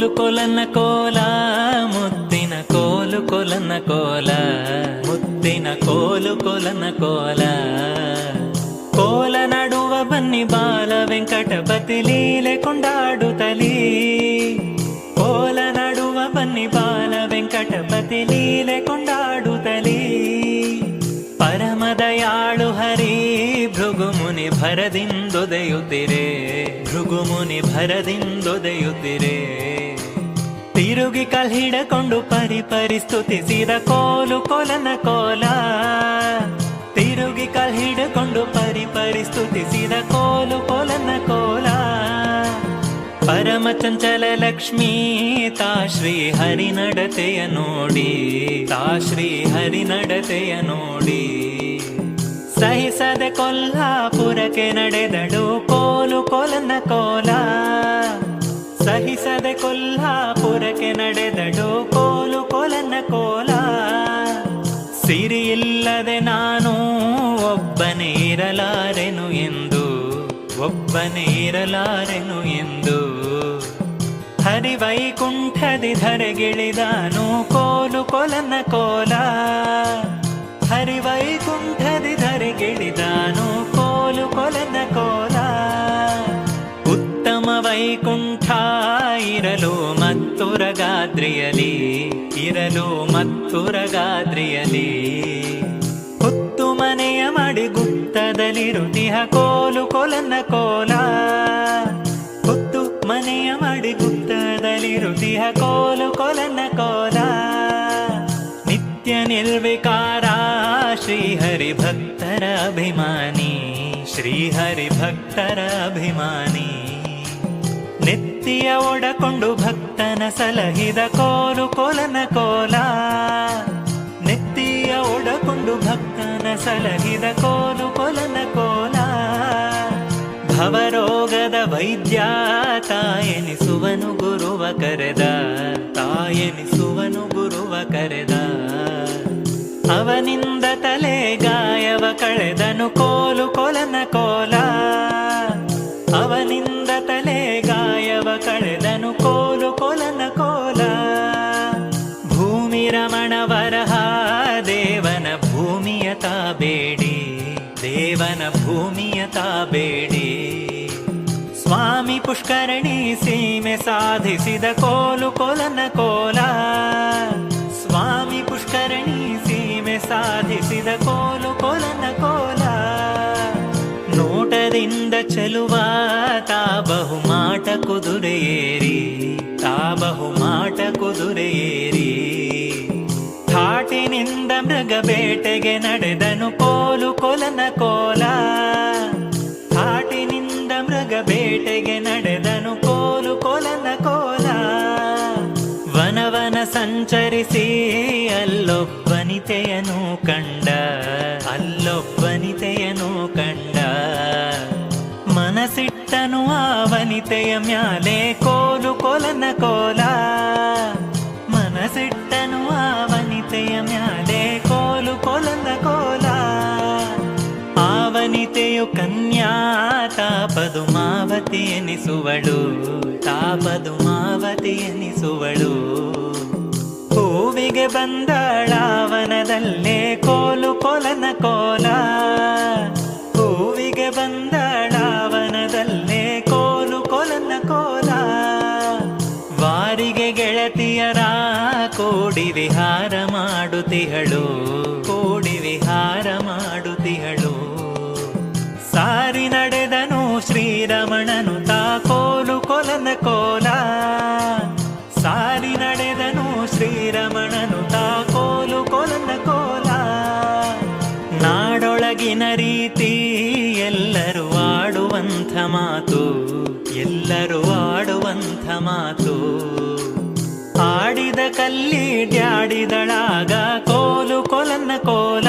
కోలు కొలన్న కోల ముద్దిన కోలు కొలన్న కోల ముద్దిన కోలు కొలన్న కోల. కోల నడువ బన్ని బాల వెంకటపతి లీలకుండాడుతలి కోల నడువ బన్ని బాల వెంకటపతి లీలకుండాడుతలి పరమదయాళు హరి భృగుముని భరదిందొదయుతిరే భృగుముని భరదిందొదయుతిరే. ತಿರುಗಿ ಹಿಡಕೊಂಡು ಪರಿ ಪರಿಸ್ತುತಿಸಿದ ಕೋಲು ಕೊಲನ ಕೋಲ. ತಿರುಗಿ ಹಿಡಕೊಂಡು ಪರಿ ಪರಿಸ್ತುತಿಸಿದ ಕೋಲು ಕೊಲನ ಕೋಲ. ಪರಮ ಚಂಚಲ ಲಕ್ಷ್ಮೀ, ತಾ ಶ್ರೀ ಹರಿ ನಡತೆಯ ನೋಡಿ. ತಾ ಶ್ರೀ ಹರಿ ನಡತೆಯ ನೋಡಿ. ಸಹಿಸದೆ ಕೊಲ್ಲಾಪುರಕ್ಕೆ ನಡೆದಳು ಕೋಲು ಕೊಲನ ಕೋಲ. ಸಹಿಸದೆ ಕೊಲ್ಹಾಪುರಕ್ಕೆ ನಡೆದಳು ಕೋಲು ಕೊಲನ ಕೋಲ. ಸಿರಿ ಇಲ್ಲದೆ ನಾನು ಒಬ್ಬನೇ ಇರಲಾರೆನು ಎಂದು, ಒಬ್ಬನೇ ಇರಲಾರೆನು ಎಂದು. ಹರಿವೈಕುಂಠದಿ ಧರೆಗಿಳಿದಾನು ಕೋಲು ಕೊಲನ ಕೋಲ. ಹರಿವೈಕುಂಠದಿ ಧರೆಗಿಳಿದಾನು ಮತ್ತುರಗಾದ್ರಿಯಲಿ ಇರಲು ಮತ್ತುರಗಾದ್ರಿಯಲಿ. ಹೊತ್ತು ಮನೆಯ ಮಾಡಿ ಗುತ್ತದಲ್ಲಿರುತಿಹ ಕೋಲು ಕೊಲನ್ನ ಕೋಲ. ಹೊತ್ತು ಮನೆಯ ಮಾಡಿ ಗುತ್ತದಲ್ಲಿರುತಿಹ ಕೋಲು ಕೊಲನ್ನ ಕೋಲ. ನಿತ್ಯ ನಿರ್ವಿಕಾರ ಶ್ರೀಹರಿ ಭಕ್ತರ ಅಭಿಮಾನಿ. ಶ್ರೀಹರಿ ಭಕ್ತರ ಅಭಿಮಾನಿ. ನೆತ್ತಿಯ ಒಡಕೊಂಡು ಭಕ್ತನ ಸಲಹಿದ ಕೋಲು ಕೋಲನ ಕೋಲ. ನೆತ್ತಿಯ ಒಡಕೊಂಡು ಭಕ್ತನ ಸಲಹಿದ ಕೋಲು ಕೋಲನ ಕೋಲ. ಭವರೋಗದ ವೈದ್ಯ, ತಾಯೆನಿಸುವನು ಗುರುವ ಕರೆದ. ತಾಯೆನಿಸುವನು ಗುರುವ ಕರೆದ. ಅವನಿಂದ ತಲೆ ಗಾಯವ ಕಳೆದನು ಕೋಲು ಕೋಲನ ಕೋಲ. ವರಹ ದೇವನ ಭೂಮಿಯ ತಾಬೇಡಿ ದೇವನ ಭೂಮಿಯ ತಾಬೇಡಿ ಸ್ವಾಮಿ ಪುಷ್ಕರಣಿ ಸೀಮೆ ಸಾಧಿಸಿದ ಕೋಲು ಕೊಲನ ಕೋಲ ಸ್ವಾಮಿ ಪುಷ್ಕರಣಿ ಸೀಮೆ ಸಾಧಿಸಿದ ಕೋಲು ಕೊಲನ ಕೋಲ ನೋಟದಿಂದ ಚೆಲುವ ತಾ ಬಹುಮಾಟ ಕುದುರೆಯೇರಿ ತಾ ಬಹುಮಾಟ ಕುದುರೆಯೇರಿ ಥಾಟಿನಿಂದ ಮೃಗ ಬೇಟೆಗೆ ನಡೆದನು ಕೋಲು ಕೊಲನ ಕೋಲ. ಹಾಟಿನಿಂದ ಮೃಗ ಬೇಟೆಗೆ ನಡೆದನು ಕೋಲು ಕೊಲನ ಕೋಲ. ವನವನ ಸಂಚರಿಸಿ ಅಲ್ಲೊಬ್ಬನಿತೆಯನು ಕಂಡ ಅಲ್ಲೊಬ್ಬನಿತೆಯನು ಕಂಡ. ಮನಸಿಟ್ಟನು ಆ ವನಿತೆಯ ಮ್ಯಾಲೆ ಕೋಲು ಕೊಲನ ಕೋಲ. ಮ್ಯಾಲೆ ಕೋಲು ಕೊಲನ ಕೋಲ. ಆವನಿತೆಯು ಕನ್ಯಾ ಕನ್ಯಾ ತಾಪದುಮಾವತಿ ಎನಿಸುವಳು. ತಾಪದುಮಾವತಿ ಎನಿಸುವಳು. ಹೂವಿಗೆ ಬಂದಳಾವನದಲ್ಲೇ ಕೋಲು ಕೊಲನ ಕೋಲ. ಹೂವಿಗೆ ಬಂದಳಾವನದಲ್ಲೇ ಕೋಡಿ ವಿಹಾರ ಮಾಡುತ್ತಿಹಳು ಕೋಡಿ ವಿಹಾರ ಮಾಡುತ್ತಿಹಳು ಸಾರಿ ನಡೆದನು ಶ್ರೀರಮಣನು, ತಾ ಕೋಲು ಕೊಲನ ಕೋಲ. ಸಾರಿ ನಡೆದನು ಶ್ರೀರಮಣನು, ತಾ ಕೋಲು ಕೊಲನ ಕೋಲ. ನಾಡೊಳಗಿನ ರೀತಿ ಎಲ್ಲರೂ ಆಡುವಂಥ ಮಾತು, ಎಲ್ಲರೂ ಆಡುವಂಥ ಮಾತು. ಕಲ್ಲಿ ಡ್ಯಾಡಿದಳಾಗ ಕೋಲು ಕೊಲನ್ನ ಕೋಲ